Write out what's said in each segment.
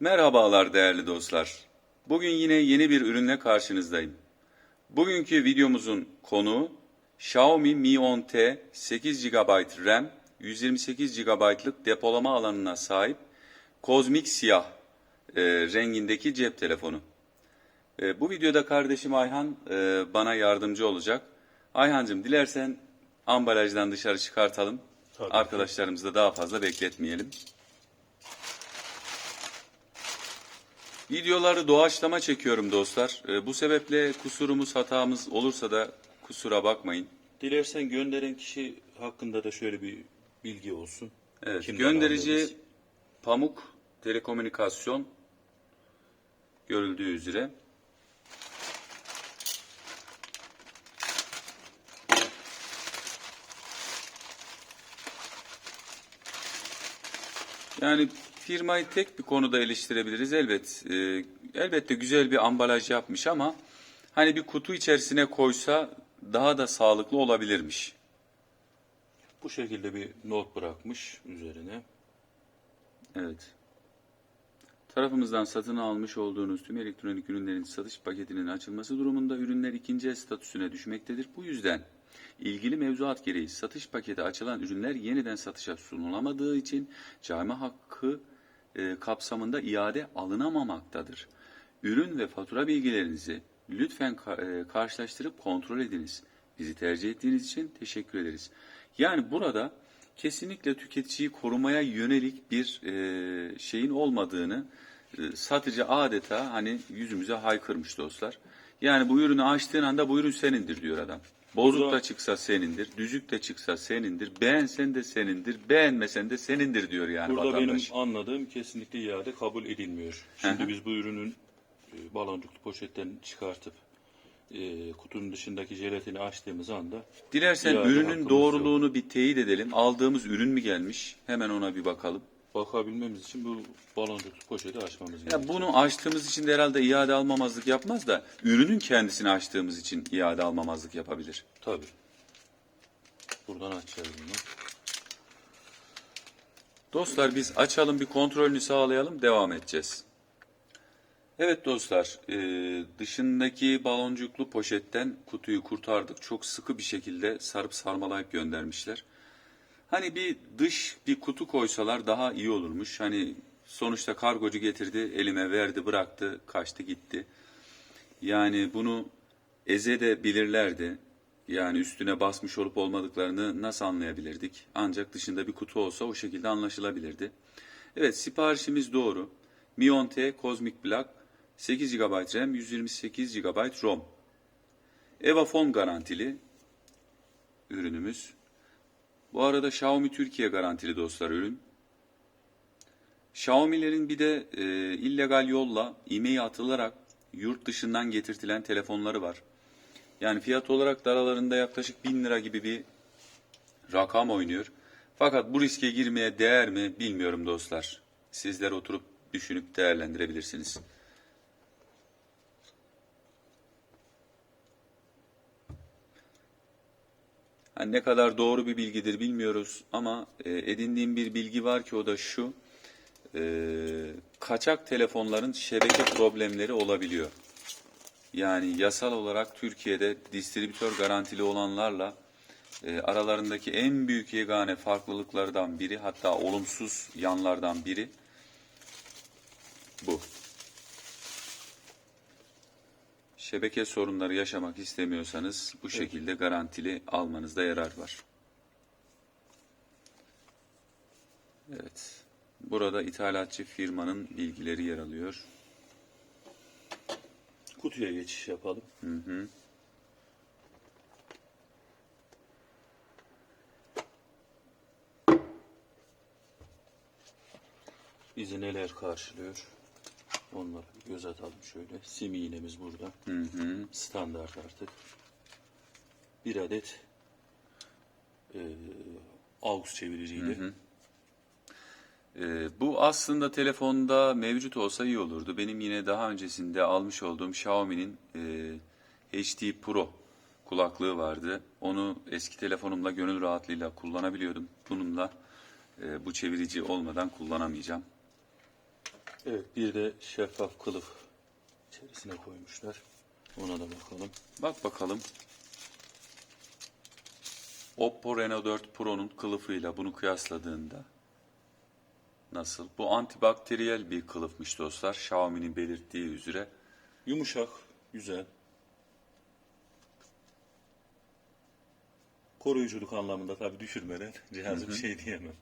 Merhabalar değerli dostlar. Bugün yine yeni bir ürünle karşınızdayım. Bugünkü videomuzun konuğu Xiaomi Mi 10T 8 GB RAM, 128 GB'lık depolama alanına sahip kozmik siyah e, rengindeki cep telefonu. E, bu videoda kardeşim Ayhan e, bana yardımcı olacak. Ayhancığım dilersen ambalajdan dışarı çıkartalım. Tabii. Arkadaşlarımızı da daha fazla bekletmeyelim. Videoları doğaçlama çekiyorum dostlar. Ee, bu sebeple kusurumuz hatamız olursa da kusura bakmayın. Dilersen gönderen kişi hakkında da şöyle bir bilgi olsun. Evet, Kimden gönderici aldığımız. Pamuk Telekomünikasyon görüldüğü üzere. Yani firmayı tek bir konuda eleştirebiliriz elbet. Ee, elbette güzel bir ambalaj yapmış ama hani bir kutu içerisine koysa daha da sağlıklı olabilirmiş. bu şekilde bir not bırakmış üzerine. Evet. Tarafımızdan satın almış olduğunuz tüm elektronik ürünlerin satış paketinin açılması durumunda ürünler ikinci el statüsüne düşmektedir. Bu yüzden ilgili mevzuat gereği satış paketi açılan ürünler yeniden satışa sunulamadığı için cayma hakkı e, kapsamında iade alınamamaktadır. Ürün ve fatura bilgilerinizi lütfen e, karşılaştırıp kontrol ediniz. Bizi tercih ettiğiniz için teşekkür ederiz. Yani burada kesinlikle tüketiciyi korumaya yönelik bir e, şeyin olmadığını e, satıcı adeta hani yüzümüze haykırmış dostlar. Yani bu ürünü açtığın anda bu ürün senindir diyor adam. Bozuk da çıksa senindir, düzük de çıksa senindir, beğensen de senindir, beğenmesen de senindir diyor yani Burada vatandaş. benim anladığım kesinlikle iade kabul edilmiyor. Şimdi biz bu ürünün e, baloncuklu poşetten çıkartıp e, kutunun dışındaki jelatini açtığımız anda Dilersen iade ürünün hakkımız doğruluğunu bir teyit edelim. Aldığımız ürün mü gelmiş? Hemen ona bir bakalım. Bakabilmemiz için bu baloncuklu poşeti açmamız Ya gerekiyor. bunu açtığımız için de herhalde iade almamazlık yapmaz da ürünün kendisini açtığımız için iade almamazlık yapabilir. Tabii. Buradan açacağız bunu. Dostlar biz açalım bir kontrolünü sağlayalım devam edeceğiz. Evet dostlar e, dışındaki baloncuklu poşetten kutuyu kurtardık. Çok sıkı bir şekilde sarıp sarmalayıp göndermişler. Hani bir dış bir kutu koysalar daha iyi olurmuş. Hani sonuçta kargocu getirdi elime verdi bıraktı kaçtı gitti. Yani bunu eze de bilirlerdi. Yani üstüne basmış olup olmadıklarını nasıl anlayabilirdik? Ancak dışında bir kutu olsa o şekilde anlaşılabilirdi. Evet siparişimiz doğru. Mi 10T Cosmic Black 8 GB RAM 128 GB ROM. Eva Phone garantili ürünümüz. Bu arada Xiaomi Türkiye garantili dostlar ürün. Xiaomi'lerin bir de e, illegal yolla e-mail atılarak yurt dışından getirtilen telefonları var. Yani fiyat olarak da aralarında yaklaşık 1000 lira gibi bir rakam oynuyor. Fakat bu riske girmeye değer mi bilmiyorum dostlar. Sizler oturup düşünüp değerlendirebilirsiniz. Hani ne kadar doğru bir bilgidir bilmiyoruz ama e, edindiğim bir bilgi var ki o da şu. e, kaçak telefonların şebeke problemleri olabiliyor. Yani yasal olarak Türkiye'de distribütör garantili olanlarla e, aralarındaki en büyük yegane farklılıklardan biri hatta olumsuz yanlardan biri bu. Şebeke sorunları yaşamak istemiyorsanız bu şekilde garantili almanızda yarar var. Evet. Burada ithalatçı firmanın bilgileri yer alıyor. Kutuya geçiş yapalım. Hı hı. Bizi neler karşılıyor? Onları bir göz atalım şöyle. Sim iğnemiz burada. Hı hı. Standart artık. Bir adet e, AUX çeviriciyle. Ee, bu aslında telefonda mevcut olsa iyi olurdu. Benim yine daha öncesinde almış olduğum Xiaomi'nin e, HD Pro kulaklığı vardı. Onu eski telefonumla gönül rahatlığıyla kullanabiliyordum. Bununla e, bu çevirici olmadan kullanamayacağım. Evet bir de şeffaf kılıf içerisine koymuşlar. Ona da bakalım. Bak bakalım. Oppo Reno 4 Pro'nun kılıfıyla bunu kıyasladığında nasıl? Bu antibakteriyel bir kılıfmış dostlar. Xiaomi'nin belirttiği üzere. Yumuşak, güzel. Koruyuculuk anlamında tabii düşürmeden cihazı bir şey diyemem.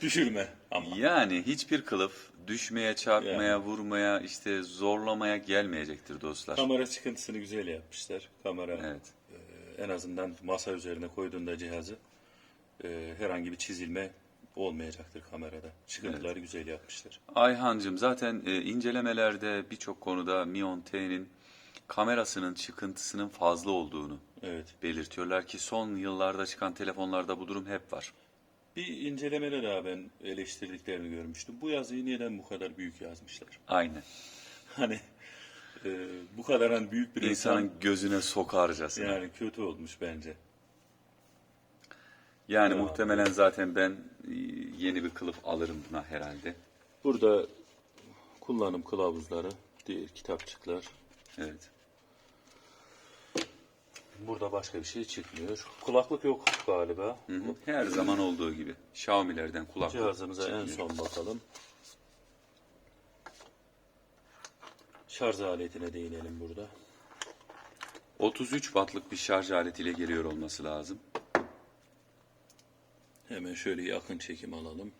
Düşürme ama. Yani hiçbir kılıf düşmeye, çarpmaya, vurmaya, işte zorlamaya gelmeyecektir dostlar. Kamera çıkıntısını güzel yapmışlar. Kamera Evet. e, en azından masa üzerine koyduğunda cihazı e, herhangi bir çizilme olmayacaktır kamerada. Çıkıntıları güzel yapmışlar. Ayhancığım zaten e, incelemelerde birçok konuda Mi 10T'nin kamerasının çıkıntısının fazla olduğunu Evet. belirtiyorlar ki son yıllarda çıkan telefonlarda bu durum hep var. Bir incelemede daha ben eleştirdiklerini görmüştüm. Bu yazıyı neden bu kadar büyük yazmışlar? Aynen. Hani e, bu kadar hani büyük bir İnsanın insan gözüne sokarcasına. Yani, yani kötü olmuş bence. muhtemelen zaten ben e, yeni bir kılıf alırım buna herhalde. Burada kullanım kılavuzları, diğer kitapçıklar. Evet. Burada başka bir şey çıkmıyor. Kulaklık yok galiba. Hı hı. Her zaman olduğu gibi. Xiaomi'lerden kulaklık Cihazımıza en çıkmıyor. son bakalım. Şarj aletine değinelim burada. 33 wattlık bir şarj aletiyle geliyor olması lazım. Hemen şöyle yakın çekim alalım.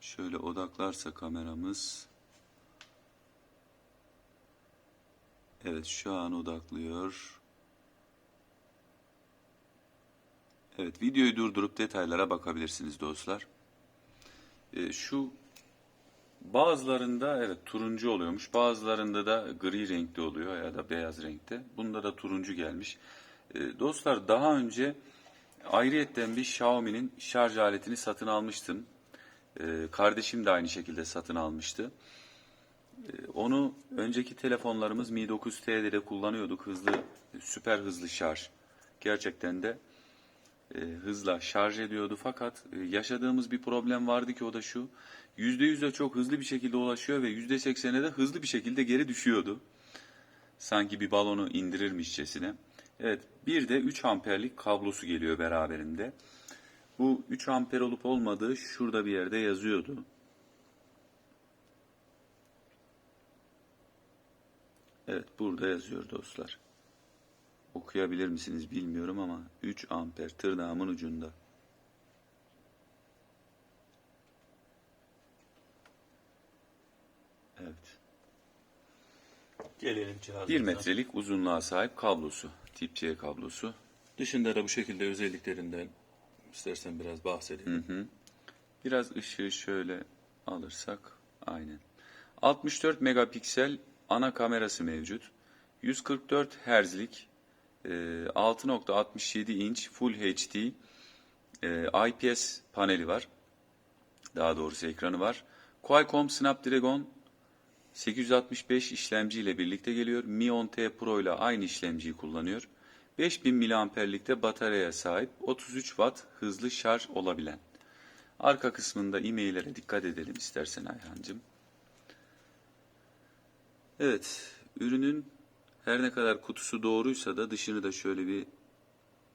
Şöyle odaklarsa kameramız. Evet şu an odaklıyor. Evet videoyu durdurup detaylara bakabilirsiniz dostlar. Ee, şu bazılarında evet turuncu oluyormuş. Bazılarında da gri renkte oluyor ya da beyaz renkte. Bunda da turuncu gelmiş. Ee, dostlar daha önce ayrıyetten bir Xiaomi'nin şarj aletini satın almıştım. Ee, kardeşim de aynı şekilde satın almıştı. Ee, onu önceki telefonlarımız Mi 9T'de de kullanıyorduk. Hızlı, süper hızlı şarj. Gerçekten de e, hızla şarj ediyordu. Fakat e, yaşadığımız bir problem vardı ki o da şu. %100'e çok hızlı bir şekilde ulaşıyor ve %80'e de hızlı bir şekilde geri düşüyordu. Sanki bir balonu indirirmişçesine. Evet, bir de 3 amperlik kablosu geliyor beraberinde. Bu 3 amper olup olmadığı şurada bir yerde yazıyordu. Evet burada yazıyor dostlar. Okuyabilir misiniz bilmiyorum ama 3 amper tırnağımın ucunda. Evet. Gelelim cihazımıza. 1 metrelik uzunluğa sahip kablosu. Tip C kablosu. Dışında da bu şekilde özelliklerinden istersen biraz bahsedelim. Biraz ışığı şöyle alırsak aynen. 64 megapiksel ana kamerası mevcut. 144 Hz'lik e, 6.67 inç Full HD e, IPS paneli var. Daha doğrusu ekranı var. Qualcomm Snapdragon 865 işlemci ile birlikte geliyor. Mi 10T Pro ile aynı işlemciyi kullanıyor. 5000 miliamperlikte bataryaya sahip 33 watt hızlı şarj olabilen. Arka kısmında e-maillere dikkat edelim istersen Ayhancığım. Evet, ürünün her ne kadar kutusu doğruysa da dışını da şöyle bir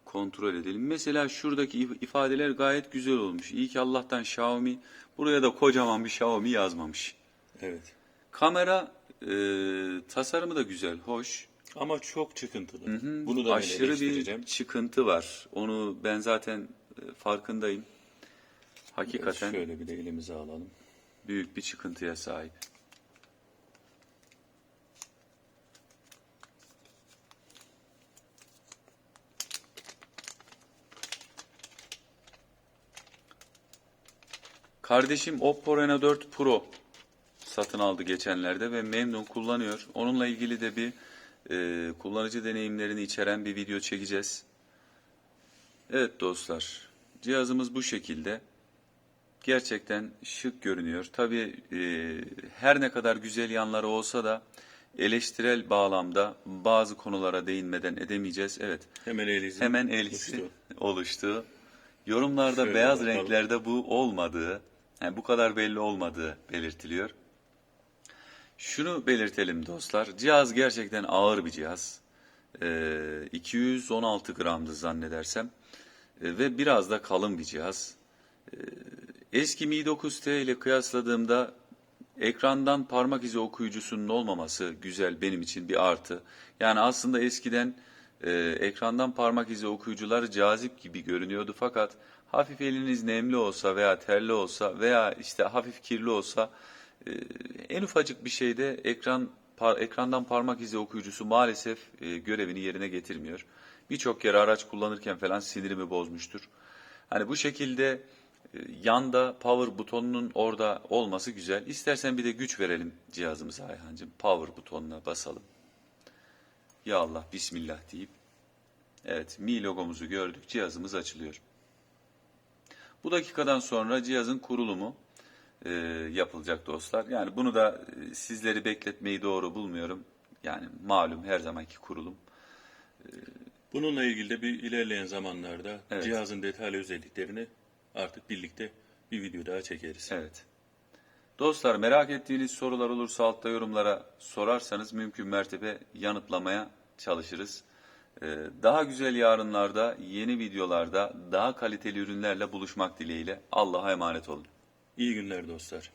kontrol edelim. Mesela şuradaki if- ifadeler gayet güzel olmuş. İyi ki Allah'tan Xiaomi buraya da kocaman bir Xiaomi yazmamış. Evet. Kamera e, tasarımı da güzel, hoş. Ama çok çıkıntılı. Bunu da Aşırı bir çıkıntı var. Onu ben zaten e, farkındayım. Hakikaten Şöyle bir de elimize alalım. büyük bir çıkıntıya sahip. Kardeşim Oppo Reno 4 Pro satın aldı geçenlerde ve memnun kullanıyor. Onunla ilgili de bir e, kullanıcı deneyimlerini içeren bir video çekeceğiz. Evet dostlar, cihazımız bu şekilde. Gerçekten şık görünüyor. Tabii e, her ne kadar güzel yanları olsa da eleştirel bağlamda bazı konulara değinmeden edemeyeceğiz. Evet, Hemen elinizi hemen elisi oluştu. oluştu. Yorumlarda Şöyle beyaz bakalım. renklerde bu olmadığı Yani bu kadar belli olmadığı belirtiliyor. Şunu belirtelim dostlar. Cihaz gerçekten ağır bir cihaz. Ee, 216 gramdı zannedersem. Ee, ve biraz da kalın bir cihaz. Ee, eski Mi 9T ile kıyasladığımda ekrandan parmak izi okuyucusunun olmaması güzel benim için bir artı. Yani aslında eskiden e, ekrandan parmak izi okuyucular cazip gibi görünüyordu fakat hafif eliniz nemli olsa veya terli olsa veya işte hafif kirli olsa e, en ufacık bir şeyde ekran par- ekrandan parmak izi okuyucusu maalesef e, görevini yerine getirmiyor. Birçok kere araç kullanırken falan sinirimi bozmuştur. Hani bu şekilde e, yanda power butonunun orada olması güzel. İstersen bir de güç verelim cihazımıza Ayhancığım. Power butonuna basalım. Ya Allah Bismillah deyip. Evet Mi logomuzu gördük. Cihazımız açılıyor. Bu dakikadan sonra cihazın kurulumu e, yapılacak dostlar. Yani bunu da e, sizleri bekletmeyi doğru bulmuyorum. Yani malum her zamanki kurulum. Bununla ilgili de bir ilerleyen zamanlarda Evet. cihazın detaylı özelliklerini artık birlikte bir video daha çekeriz. Evet. Dostlar merak ettiğiniz sorular olursa altta yorumlara sorarsanız mümkün mertebe yanıtlamaya çalışırız. Ee, Daha güzel yarınlarda, yeni videolarda, daha kaliteli ürünlerle buluşmak dileğiyle Allah'a emanet olun. İyi günler dostlar.